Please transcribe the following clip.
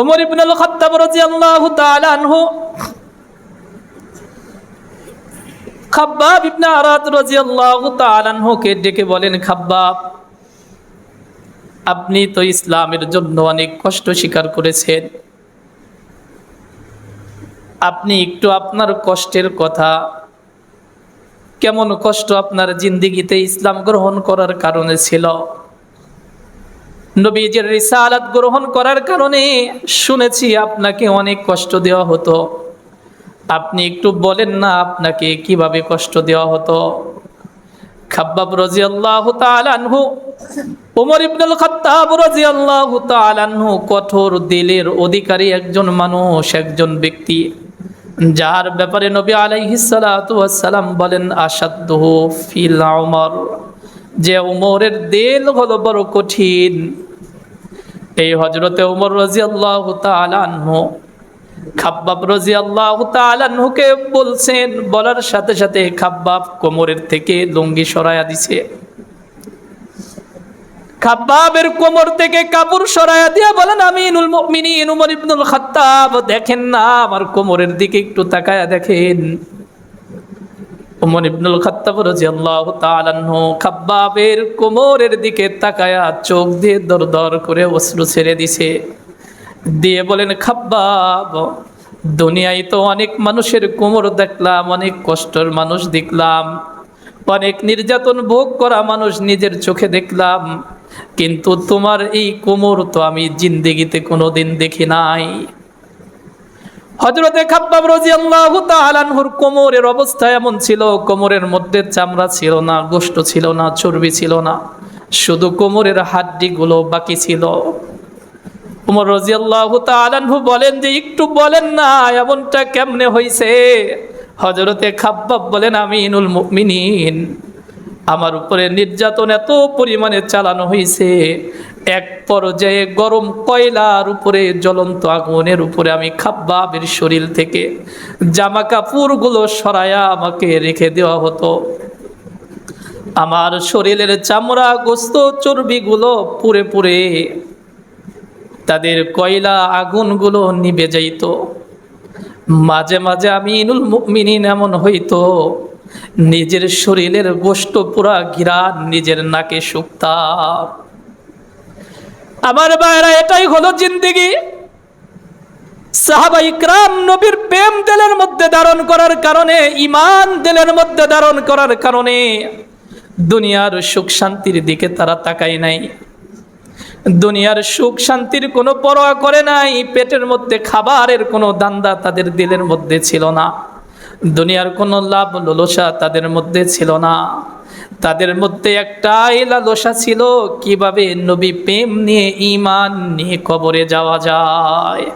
ওমর ইবনুল খাত্তাব রাদিয়াল্লাহু তাআলা আনহু, খাব্বাব ইবনে আরাত রাদিয়াল্লাহু তাআলা আনহুকে ডেকে বলেন, খাব্বাব, আপনি তো ইসলামের জন্য অনেক কষ্ট স্বীকার করেছেন। আপনি একটু আপনার কষ্টের কথা, কেমন কষ্ট আপনার জিন্দিগিতে ইসলাম গ্রহণ করার কারণে ছিল? নবীজের রিসালাত গ্রহণ করার কারণে শুনেছি আপনাকে অনেক কষ্ট দেওয়া হতো। আপনি একটু বলেন না আপনাকে কীভাবে কষ্ট দেওয়া হতো? খাব্বাব তাআলা আনহু কঠোর দিলের অধিকারী একজন মানুষ, একজন ব্যক্তি, যার ব্যাপারে নবী সালাম বলেন উমর। যে উমরের দিল হলো বড় কঠিন। এই হজরতে উমর রাদিয়াল্লাহু তাআলা আনহু, খাব্বাব রাদিয়াল্লাহু তাআলা আনহুকে বলছেন, বলার সাথে সাথে খাব্বাব কোমরের থেকে লুঙ্গি সরায়া দিছে। খাব্বাবের কোমর থেকে কাপড় সরায়া দিয়া বলেন, আমিনুল মুমিনিন উমর ইবনুল খাত্তাব, দেখেন না, আমার কোমরের দিকে একটু তাকায়া দেখেন। উমর ইবনুল খাত্তাব রাদিয়াল্লাহু তাআলা আনহু খাব্বাবের কোমরের দিকে তাকায়া চোখ দিয়ে দরদর করে অশ্রু ছেড়ে দিছে। দিয়ে বলেন, খাব্বাব, দুনিয়ায় তো অনেক মানুষের কোমর দেখলাম, অনেক কষ্টের মানুষ দেখলাম, অনেক নির্যাতন ভোগ করা মানুষ নিজের চোখে দেখলাম, কিন্তু তোমার এই কোমর তো আমি জিন্দেগিতে কোনোদিন দেখি নাই। হজরতে খাব্বাব রাদিয়াল্লাহু তাআলা আনহুর কোমরের অবস্থা এমন ছিল, কোমরের মধ্যে চামড়া ছিল না গোষ্ঠ ছিল না, চর্বি ছিল না, শুধু কোমরের হাড্ডিগুলো বাকি ছিল। উমর রাদিয়াল্লাহু তাআলা আনহু বলেন যে, একটু বলেন না, এমনটা কেমনে হইছে? হযরতে খাব্বাব বলেন, আমিনুল মুমিনিন, আমার উপরে নির্যাতন এত পরিমাণে চালানো হয়েছে এক পর্যায়ে গরম কয়লার উপরে, জ্বলন্ত আগুনের উপরে আমি খাব্বাবের শরীর থেকে জামা কাপড়গুলো সরায়া আমাকে রেখে দেওয়া হতো। আমার শরীরের চামড়া, গোস্ত, চর্বিগুলো পুড়ে পুড়ে তাদের কয়লা আগুনগুলো নিভে যাইত। মাঝে মাঝে আমি ইনুল মুমিনিন এমন হইতো, নিজের শরীরের গোষ্ঠ পুরা ঘিরা নিজের নাকে শুকতাম। আমার বাইরা এটাই হলো জিন্দিগি। সাহাবা ইকরাম নবীর প্রেম দিলের মধ্যে ধারণ করার কারণে ইমান দিলের মধ্যে ধারণ করার কারণে দুনিয়ার সুখ শান্তির দিকে তারা তাকায় নাই। দুনিয়ার সুখ শান্তির কোনো পরোয়া করে নাই, পেটের মধ্যে খাবারের কোনো দান্দা তাদের দিলের মধ্যে ছিল না। দুনিয়ার কোনো লাভ লালসা তাদের মধ্যে ছিল না। তাদের মধ্যে একটাই লালসা ছিল কীভাবে নবী প্রেম নিয়ে ইমান নিয়ে কবরে যাওয়া যায়।